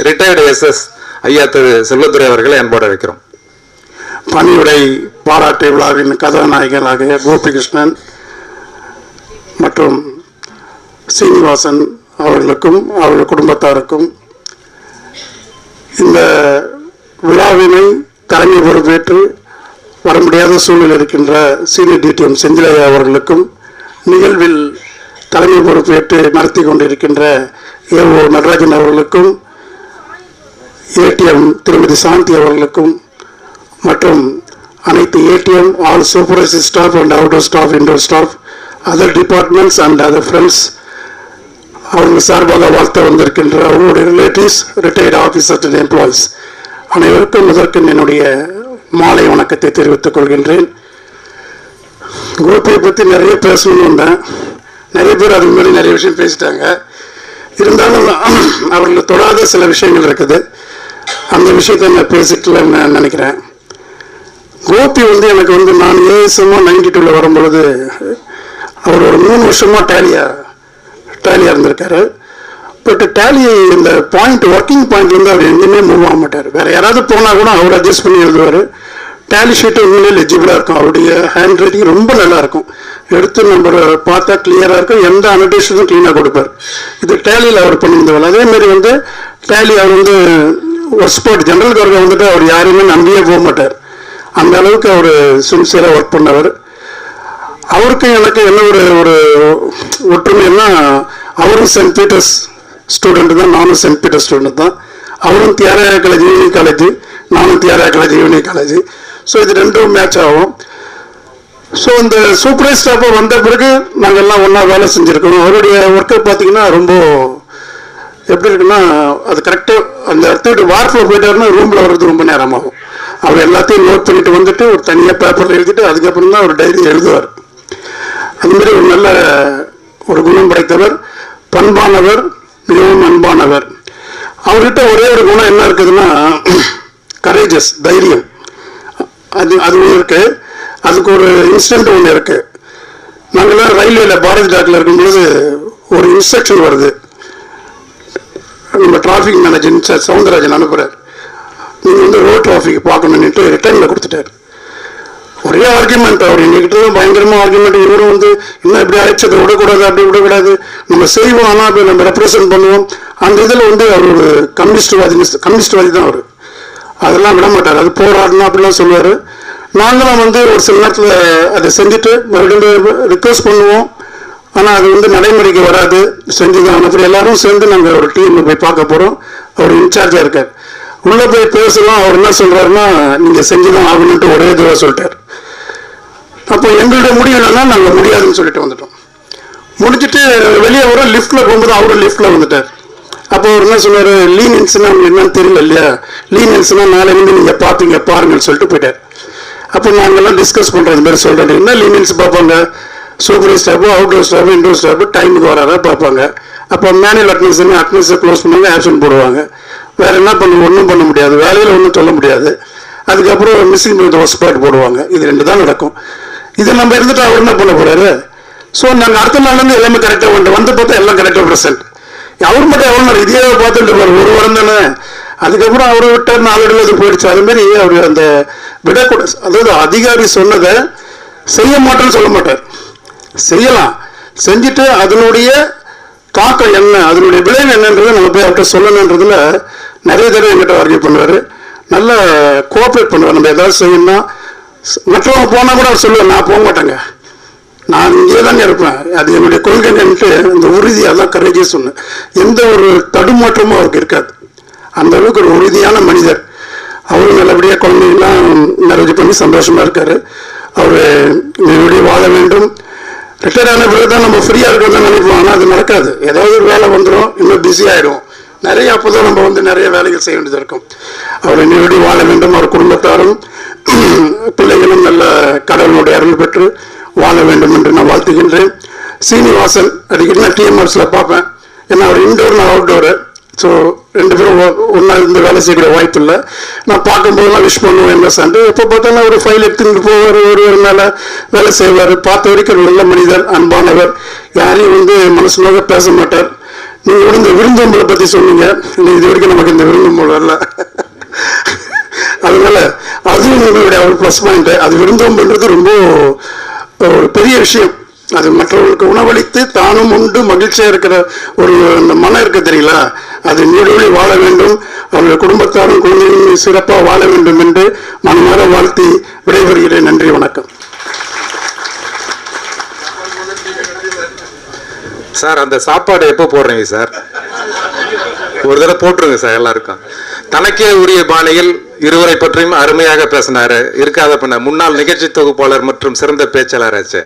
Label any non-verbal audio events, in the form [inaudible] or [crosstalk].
Retired SS ஐயா திரு செல்வத்துறை அவர்களை அன்போடு வைக்கிறோம் பணியுடை பாராட்டு விழாவின் கதாநாயகனாகிய கோபிகிருஷ்ணன் மற்றும் சீனிவாசன் அவர்களுக்கும் அவர்கள் குடும்பத்தாருக்கும் இந்த விழாவினை தலைமை பொறுப்பேற்று வர முடியாத சூழலில் இருக்கின்ற சீனியர் டிடிஎம் செந்திலையா அவர்களுக்கும் நிகழ்வில் தலைமை பொறுப்பேற்று நடத்தி கொண்டிருக்கின்ற ஏஓ நடராஜன் அவர்களுக்கும் ஏடிஎம் திருமதி சாந்தி அவர்களுக்கும் மற்றும் அனைத்து ATM all supervisor staff and outdoor staff indoor staff other departments and other friends அவர்கள் சார்பாக வாழ்த்த வந்திருக்கின்ற அவங்களுடைய relatives retired officers and employees அனைவருக்கும் முதற்கும் என்னுடைய மாலை வணக்கத்தை தெரிவித்துக் கொள்கின்றேன். கோபியை பற்றி நிறைய பேசணும்னு வந்தேன். நிறைய பேர் அதுக்கு முன்னாடி நிறைய விஷயம் பேசிட்டாங்க. இருந்தாலும் அவர்கள் தொடாத சில விஷயங்கள் இருக்குது. அந்த விஷயத்தை நான் பேசிக்கலன்னு நான் நினைக்கிறேன். கோபி வந்து எனக்கு வந்து நான் ஏஎஸ்எம்மா நைன்டி டூவில் வரும்பொழுது அவர் ஒரு மூணு வருஷமாக டேலியா டேலியாக இருந்திருக்காரு. பட் டேலி இந்த பாயிண்ட் ஒர்க்கிங் பாயிண்ட்லேருந்து அவர் எங்கேயுமே மூவ் ஆக மாட்டார். வேறு யாராவது போனால் கூட அவர் அட்ஜஸ்ட் பண்ணி எழுதுவார். டேலி ஷீட்டு உண்மையிலே லெஜிபிளாக இருக்கும். அவருடைய ஹேண்ட் ரைட்டிங் ரொம்ப நல்லா இருக்கும். எடுத்து நம்ம பார்த்தா கிளியராக இருக்கும். எந்த அனடேஷனும் க்ளீனாக கொடுப்பார். இது டேலியில் அவர் பண்ணியிருந்தவர். அதேமாரி வந்து டேலி அவர் வந்து ஒர்க் ஸ்போர்ட் ஜென்ரல் கவர்மெண்ட் வந்துட்டு அவர் யாரையுமே நம்பியே போக மாட்டார். அந்த அளவுக்கு அவர் சின்சியராக ஒர்க் பண்ணவர். அவருக்கும் எனக்கு என்ன ஒரு ஒரு ஒற்றுமைன்னா அவரும் சென்ட் பீட்டர்ஸ் ஸ்டூடெண்ட் தான் நானும் சென்ட் பீட்டர்ஸ் ஸ்டூடெண்ட் தான். அவரும் தியாகராய காலேஜ் யூனிக் காலேஜ் நானும் Theagaraya college unique college so இது ரெண்டும் மேட்ச் ஆகும். ஸோ இந்த சூப்பர் ஸ்டாஃபாக வந்த பிறகு நாங்கள் எல்லாம் ஒன்றா வேலை செஞ்சுருக்கோம். அவருடைய ஒர்க்கை பார்த்தீங்கன்னா ரொம்ப எப்படி இருக்குன்னா அது கரெக்டாக அந்த இடத்துக்கு வாரத்தில் போயிட்டாருன்னா ரூமில் வர்றது ரொம்ப நேரமாகும். அவர் எல்லாத்தையும் நோட் பண்ணிட்டு வந்துட்டு ஒரு தனியாக பேப்பரில் எழுதிட்டு அதுக்கப்புறம் தான் அவர் டைரி எழுதுவார். அதுமாரி ஒரு நல்ல ஒரு குணம் படைத்தவர் பண்பானவர் மிகவும் அன்பானவர். அவர்கிட்ட ஒரே ஒரு குணம் என்ன இருக்குதுன்னா கரேஜஸ் தைரியம். அது அது ஒன்று அதுக்கு ஒரு இன்சிடென்ட் ஒன்று இருக்குது நாங்களாம் ரயில்வேல பாரதி டாக்கில் இருக்கும்பொழுது ஒரு இன்ஸ்ட்ரக்ஷன் வருது. நம்ம டிராஃபிக் மேனேஜர் சார் சவுந்தரராஜன் அனுப்புகிறார் நீங்கள் வந்து ரோட் டிராஃபிக் பார்க்கணுன்னுட்டு ரிட்டர்னில் கொடுத்துட்டாரு. ஒரே ஆர்குமெண்ட் அவர் எங்ககிட்ட தான் பயங்கரமா ஆர்குமெண்ட் இவரும் வந்து இன்னும் இப்படி அழைச்சதை விடக்கூடாது அப்படி விடக்கூடாது. நம்ம செய்வோம் ஆனால் அப்படி நம்ம ரெப்ரசன்ட் பண்ணுவோம். அந்த இதில் வந்து அவர் ஒரு கம்யூனிஸ்ட்வாதி கம்யூனிஸ்ட்வாதி தான் அவர். அதெல்லாம் விட மாட்டார். அது போராடணும் அப்படிலாம் சொல்லுவார். நாங்களும் வந்து ஒரு சில நேரத்தில் அதை செஞ்சுட்டு மறுபடியும் ரிக்வஸ்ட் பண்ணுவோம். ஆனால் அது வந்து நடைமுறைக்கு வராது. செஞ்சுதான் அப்படி எல்லாரும் சேர்ந்து நாங்கள் ஒரு டீம் போய் பார்க்க போகிறோம் அவர் இன்சார்ஜாக இருக்கார். உள்ளே போய் பேசலாம் அவர் என்ன சொல்கிறாருன்னா நீங்கள் செஞ்சுதான் ஆகணுன்ட்டு ஒரே இதுவாக சொல்லிட்டார். அப்போ எங்களுடைய முடிவு என்னன்னா நாங்கள் முடியாதுன்னு சொல்லிட்டு வந்துட்டோம். முடிச்சுட்டு வெளியே வர லிஃப்ட்டில் போகும்போது அவரும் லிஃப்ட்டில் வந்துட்டார். அப்போ அவர் என்ன சொன்னார்? லீனியன்ஸ்னா என்னன்னு தெரியல இல்லையா? லீனன்ஸ்னா நாளை வந்து நீங்கள் பார்ப்பீங்க பாருங்கன்னு சொல்லிட்டு போயிட்டார். அப்போ நாங்கள்லாம் டிஸ்கஸ் பண்ணுறோம் இந்த மாதிரி சொல்கிறேன் என்ன லீனன்ஸ் பார்ப்பாங்க super staff outdoor staff indoor staff டைமுக்கு வராதா பார்ப்பாங்க. அப்போ மேனுவல் அட்மிஷன் அட்மிஷன் க்ளோஸ் பண்ணுவாங்க ஆப்ஷன் போடுவாங்க. வேற என்ன பண்ண ஒன்றும் பண்ண முடியாது. வேலையில் ஒன்றும் சொல்ல முடியாது. அதுக்கப்புறம் மிஸ்ஸிங் பண்ணுறது ஒஸ்பாட் போடுவாங்க. இது ரெண்டு தான் நடக்கும். இது நம்ம இருந்துட்டு அவர் என்ன பண்ண போகிறாரு ஸோ நாங்கள் அடுத்த நாள்லேருந்து எல்லாமே கரெக்டாக வந்து வந்து பார்த்தா எல்லாம் கரெக்டாக ப்ரெசென்ட் அவர் மட்டும் எவ்வளோ நாள் இதே பார்த்துட்டு இருப்பார். ஒரு வாரம் தானே. அதுக்கப்புறம் அவரை விட்ட நாலு அது போயிடுச்சு. அதுமாரி அவர் அந்த விடக்கூட அதாவது அதிகாரி சொன்னதை செய்ய மாட்டேன்னு சொல்ல மாட்டார். செய்யலாம். செஞ்சுட்டு அதனுடைய தாக்கம் என்ன அதனுடைய விளைவு என்னன்றதை நம்ம போய் அவர்கிட்ட சொல்லணுன்றதுல நிறைய தடவை என்கிட்ட ஆர்கியூ பண்ணுவார். நல்ல கோஆப்ரேட் பண்ணுவார். நம்ம ஏதாவது செய்யணும்னா மற்றவங்க போனால் கூட அவர் சொல்லுவார் நான் போக மாட்டேங்க. நான் இங்கே தானே இருப்பேன். அது என்னுடைய கொள்கைன்ட்டு இந்த உறுதி அதான் கரேஜே சொன்னேன் எந்த ஒரு தடுமாற்றமும் அவருக்கு இருக்காது. அந்த அளவுக்கு ஒரு உறுதியான மனிதர். அவரும் நல்லபடியாக குழந்தைங்களாம் மேரேஜ் பண்ணி சந்தோஷமாக இருக்கார். அவர் என்னுடைய வாழ வேண்டும். ரிட்டையர் ஆன பிறகு தான் நம்ம ஃப்ரீயாக இருக்கணும் நினைப்போம். ஆனால் அது நடக்காது. ஏதாவது ஒரு வேலை வந்துடும் இன்னும் பிஸி ஆகிடும் நிறைய அப்போதான் நம்ம வந்து நிறைய வேலைகள் செய்ய வேண்டியது இருக்கும். அவர் இன்னொரு வாழ வேண்டும். அவர் குடும்பத்தாரும் [clears throat] பிள்ளைகளும் நல்ல கடவுளுடைய அருள் பெற்று வாழ வேண்டும் என்று நான் வாழ்த்துகின்றேன். சீனிவாசன் அடிக்கடி நான் டிஎம்ஆர்ஸில் பார்ப்பேன். ஏன்னா அவர் இன்டோர் நான் அவுட்டோரு ஸோ ரெண்டு பேரும் ஒன்றா இருந்து வேலை செய்யக்கூடிய வாய்ப்பு இல்லை. நான் பார்க்கும்போதெல்லாம் விஷ் பண்ணுவேன் என்ன சண்டை எப்போ பார்த்தாலும் ஒரு ஃபைல் எடுத்துக்கிட்டு போவார் ஒருவர் மேலே வேலை செய்வார். பார்த்த வரைக்கும் ஒரு நல்ல மனிதர் அன்பானவர். யாரையும் வந்து மனசுலாக பேச மாட்டார். நீங்கள் கூட இந்த விருந்தோம்பலை பற்றி சொன்னீங்க. இன்னும் இது வரைக்கும் நமக்கு இந்த விருந்தோம்பல் வரல. அதனால அதுவும் உங்களுடைய ஒரு ப்ளஸ் பாயிண்ட் அது விருந்தோம்பல்ன்றது ரொம்ப ஒரு பெரிய விஷயம். அது மற்றவர்களுக்கு உணவளித்து தானும் உண்டு மகிழ்ச்சியாக இருக்கிற ஒரு அந்த மனம் இருக்கு தெரியல அது நீடோடி வாழ வேண்டும். அவர்கள் குடும்பத்தாரும் குழந்தைகளும் சிறப்பாக வாழ வேண்டும் என்று மனமாற வாழ்த்தி விடைபெறுகிறேன். நன்றி வணக்கம். சார் அந்த சாப்பாடு எப்போ போடுறீங்க சார்? ஒரு தடவை போட்டுருங்க சார் எல்லாருக்கும். தனக்கே உரிய பாணியில் இருவரை பற்றியும் அருமையாக பேசினாரு. இருக்காத பண்ண முன்னாள் நிகழ்ச்சி தொகுப்பாளர் மற்றும் சிறந்த பேச்சாளராச்சு